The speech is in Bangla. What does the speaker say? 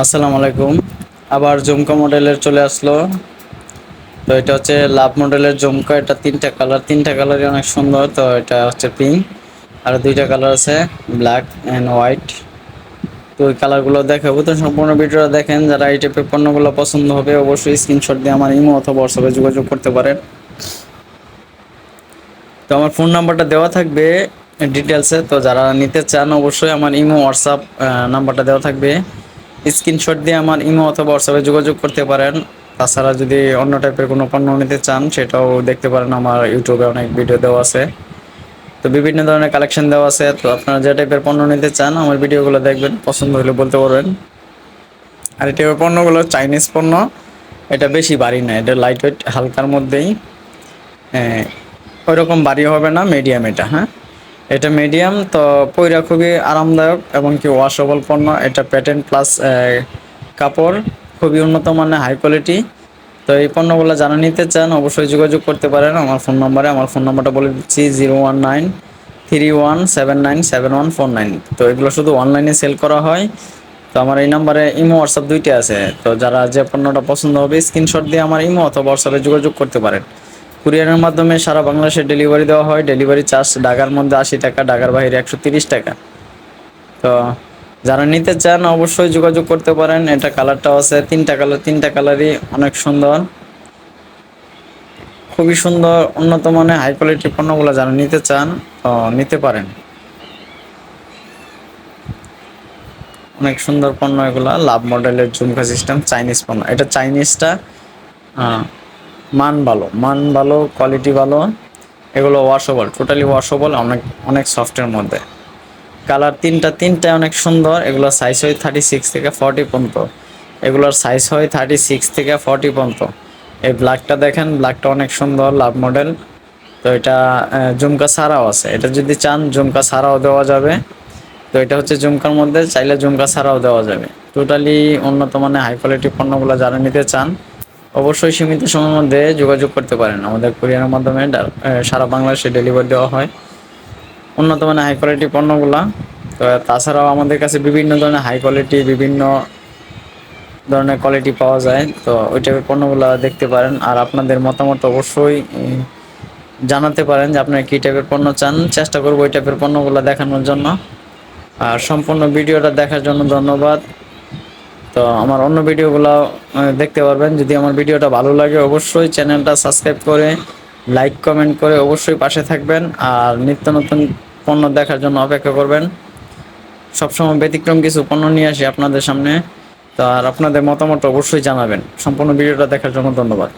আসসালামু আলাইকুম। আবার জুমকা মডেলের চলে আসলো। তো এটা হচ্ছে লাভ মডেলের জুমকা। এটা তিনটা কালার। তিনটা কালারই অনেক সুন্দর। তো এটা হচ্ছে পিঙ্ক। আর দুইটা কালার আছে ব্ল্যাক অ্যান্ড হোয়াইট। তো ওই কালারগুলো দেখাবো। তো সম্পূর্ণ ভিডিওটা দেখেন। যারা এই টাইপের পণ্যগুলো পছন্দ হবে, অবশ্যই স্ক্রিনশট দিয়ে আমার ইমো অথবা হোয়াটসঅ্যাপে যোগাযোগ করতে পারেন। তো আমার ফোন নাম্বারটা দেওয়া থাকবে ডিটেলসে তো যারা নিতে চান, অবশ্যই আমার ইমো হোয়াটসঅ্যাপ নাম্বারটা দেওয়া থাকবে। স্ক্রিনশট দিয়ে আমার ইমো অথবা হোয়াটসঅ্যাপে যোগাযোগ করতে পারেন। তাছাড়া যদি অন্য টাইপের কোনো পণ্য নিতে চান সেটাও দেখতে পারেন। আমার ইউটিউবে অনেক ভিডিও দেওয়া আছে। তো বিভিন্ন ধরনের কালেকশন দেওয়া আছে। তো আপনারা যে টাইপের পণ্য নিতে চান আমার ভিডিওগুলো দেখবেন পছন্দ হলে বলতে পারবেন। আর এই টাইপের পণ্যগুলো চাইনিজ পণ্য। এটা বেশি বাড়ি না এটা লাইট ওয়েট হালকার মধ্যেই। হ্যাঁ, ওই রকম ভারী হবে না মিডিয়াম এটা হ্যাঁ। এটা মিডিয়াম তো পয়রা খুবই আরামদায়ক এবং কি ওয়াশেবল পণ্য। এটা প্যাটেন্ট প্লাস কাপড়, খুবই উন্নত মানের হাই কোয়ালিটি তো এই পণ্যগুলো জানা নিতে চান, অবশ্যই যোগাযোগ করতে পারেন। আমার ফোন নম্বরে আমার ফোন নাম্বারটা বলে দিচ্ছি zero one nine three one seven nine seven one four nine তো এগুলো শুধু অনলাইনে সেল করা হয়। তো আমার এই নাম্বারে ইমো হোয়াটসঅ্যাপ দুইটা আছে। তো যারা যে পণ্যটা পছন্দ হবে স্ক্রিনশট দিয়ে আমার ইমো অথবা হোয়াটসঅ্যাপে যোগাযোগ করতে পারেন। কুরিয়ারের মাধ্যমে সারা বাংলাদেশে ডেলিভারি দেওয়া হয়। ডেলিভারি চার্জ ঢাকার মধ্যে আশি টাকা, ঢাকার বাইরে একশো তিরিশ টাকা। তো যারা নিতে চান অবশ্যই যোগাযোগ করতে পারেন। এটা কালারটাও আছে তিনটা কালার, তিনটা কালারই অনেক সুন্দর। খুবই সুন্দর, উন্নত মানের হাই কোয়ালিটির পণ্যগুলো যারা নিতে চান নিতে পারেন। অনেক সুন্দর পণ্য এগুলা, লাভ মডেলের ঝুমকা সিস্টেম চাইনিজ পণ্য। এটা চাইনিজটা মান ভালো মান ভালো কোয়ালিটি ভালো, এগুলো ওয়াশেবল টোটালি ওয়াশেবল অনেক অনেক সফটের মধ্যে। কালার তিনটা তিনটা অনেক সুন্দর এগুলোর সাইজ হয় থার্টি সিক্স থেকে ফর্টি পর্যন্ত। এগুলোর সাইজ হয় থার্টি সিক্স থেকে ফর্টি পর্যন্ত। এই ব্ল্যাকটা দেখেন ব্ল্যাকটা অনেক সুন্দর লাভ মডেল তো এটা জুমকা ছাড়াও আছে। এটা যদি চান জুমকা সারাও দেওয়া যাবে। তো এটা হচ্ছে জুমকার মধ্যে, চাইলে জুমকা সারাও দেওয়া যাবে। টোটালি উন্নত মানের হাই কোয়ালিটি পণ্যগুলো যারা নিতে চান অবশ্যই সীমিত সময়ের মধ্যে যোগাযোগ করতে পারেন। আমাদের কুরিয়ারের মাধ্যমে সারা বাংলাদেশে ডেলিভারি দেওয়া হয়। উন্নত মানের হাই কোয়ালিটি পণ্যগুলা। তো, তাছাড়াও আমাদের কাছে বিভিন্ন ধরনের হাই কোয়ালিটি বিভিন্ন ধরনের কোয়ালিটি পাওয়া যায়। তো, ওই টাইপের পণ্যগুলো দেখতে পারেন। আর আপনাদের মতামত অবশ্যই জানাতে পারেন যে আপনারা কী টাইপের পণ্য চান। চেষ্টা করব ওই টাইপের পণ্যগুলো দেখানোর জন্য। আর সম্পূর্ণ ভিডিওটা দেখার জন্য ধন্যবাদ। তো আমার অন্য ভিডিওগুলো দেখতে পারবেন। যদি আমার ভিডিওটা ভালো লাগে, অবশ্যই চ্যানেলটা সাবস্ক্রাইব করে, লাইক, কমেন্ট করে অবশ্যই পাশে থাকবেন। আর নিত্য নতুন পণ্য দেখার জন্য অপেক্ষা করবেন। সবসময় ব্যতিক্রম কিছু পণ্য নিয়ে আসি আপনাদের সামনে। তো আর আপনাদের মতামত অবশ্যই জানাবেন। সম্পূর্ণ ভিডিওটা দেখার জন্য ধন্যবাদ।